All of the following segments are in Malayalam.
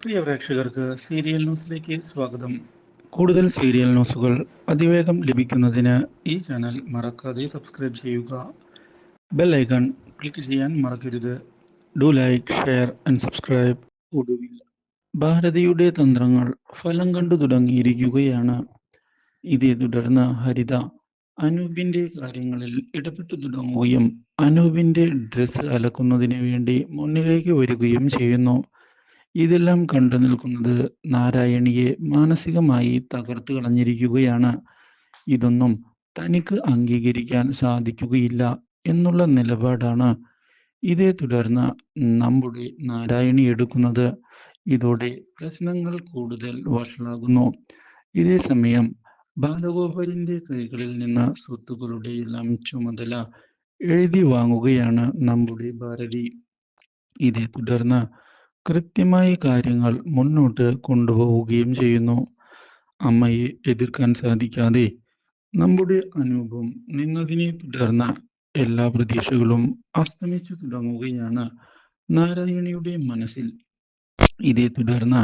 പ്രിയ പ്രേക്ഷകർക്ക് സീരിയൽ ന്യൂസിലേക്ക് സ്വാഗതം. കൂടുതൽ സീരിയൽ ന്യൂസുകൾ അതിവേഗം ലഭിക്കുന്നതിന് ഈ ചാനൽ മറക്കാതെ സബ്സ്ക്രൈബ് ചെയ്യുക. ബെൽ ഐക്കൺ ക്ലിക്ക് ചെയ്യാൻ മറക്കരുത്. Do like share and subscribe. ഒടുവിൽ ഭാരതിയുടെ തന്ത്രങ്ങൾ ഫലം കണ്ടു തുടങ്ങിയിരിക്കുകയാണ്. ഇതേ തുടർന്ന് ഹരിത അനൂപിന്റെ കാര്യങ്ങളിൽ ഇടപെട്ടു തുടങ്ങുകയും അനൂപിന്റെ ഡ്രസ്സ് അലക്കുന്നതിന് വേണ്ടി മുന്നിലേക്ക് വരികയും ചെയ്യുന്നു. ഇതെല്ലാം കണ്ടു നിൽക്കുന്നത് നാരായണിയെ മാനസികമായി തകർത്തു കളഞ്ഞിരിക്കുകയാണ്. ഇതൊന്നും തനിക്ക് അംഗീകരിക്കാൻ സാധിക്കുകയില്ല എന്നുള്ള നിലപാടാണ് ഇതേ തുടർന്ന് നമ്മുടെ നാരായണി എടുക്കുന്നത്. ഇതോടെ പ്രശ്നങ്ങൾ കൂടുതൽ വഷളാകുന്നു. ഇതേ സമയം ബാലഗോപാലിന്റെ കൈകളിൽ നിന്ന് സ്വത്തുക്കളുടെ എല്ലാം ചുമതല എഴുതി വാങ്ങുകയാണ് നമ്മുടെ ഭാരതി. ഇതേ തുടർന്ന് കൃത്യമായി കാര്യങ്ങൾ മുന്നോട്ട് കൊണ്ടുപോവുകയും ചെയ്യുന്നു. അമ്മയെ എതിർക്കാൻ സാധിക്കാതെ നമ്മുടെ അനൂപം നിന്നതിനെ തുടർന്ന് എല്ലാ പ്രതീക്ഷകളും അസ്തമിച്ചു തുടങ്ങുകയാണ്. നാരായണിയുടെ മനസ്സിൽ ഇതേ തുടർന്ന്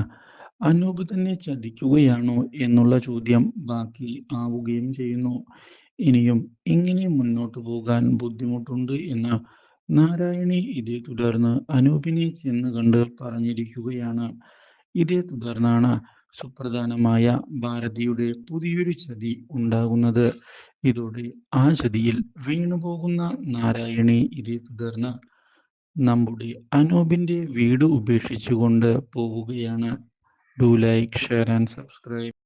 അനൂപ് തന്നെ ചതിക്കുകയാണോ എന്നുള്ള ചോദ്യം ബാക്കി ആവുകയും ചെയ്യുന്നു. ഇനിയും ഇങ്ങനെ മുന്നോട്ട് പോകാൻ ബുദ്ധിമുട്ടുണ്ട് എന്ന് നാരായണി ഇതേ തുടർന്ന് അനൂപിനെ ചെന്ന് കണ്ട് പറഞ്ഞിരിക്കുകയാണ്. ഇതേ തുടർന്നാണ് സുപ്രധാനമായ ഭാരതിയുടെ പുതിയൊരു ചതി ഉണ്ടാകുന്നത്. ഇതോടെ ആ ചതിയിൽ വീണുപോകുന്ന നാരായണി ഇതേ തുടർന്ന് നമ്മുടെ അനൂപിന്റെ വീട് ഉപേക്ഷിച്ചുകൊണ്ട് പോവുകയാണ്. Do like share and subscribe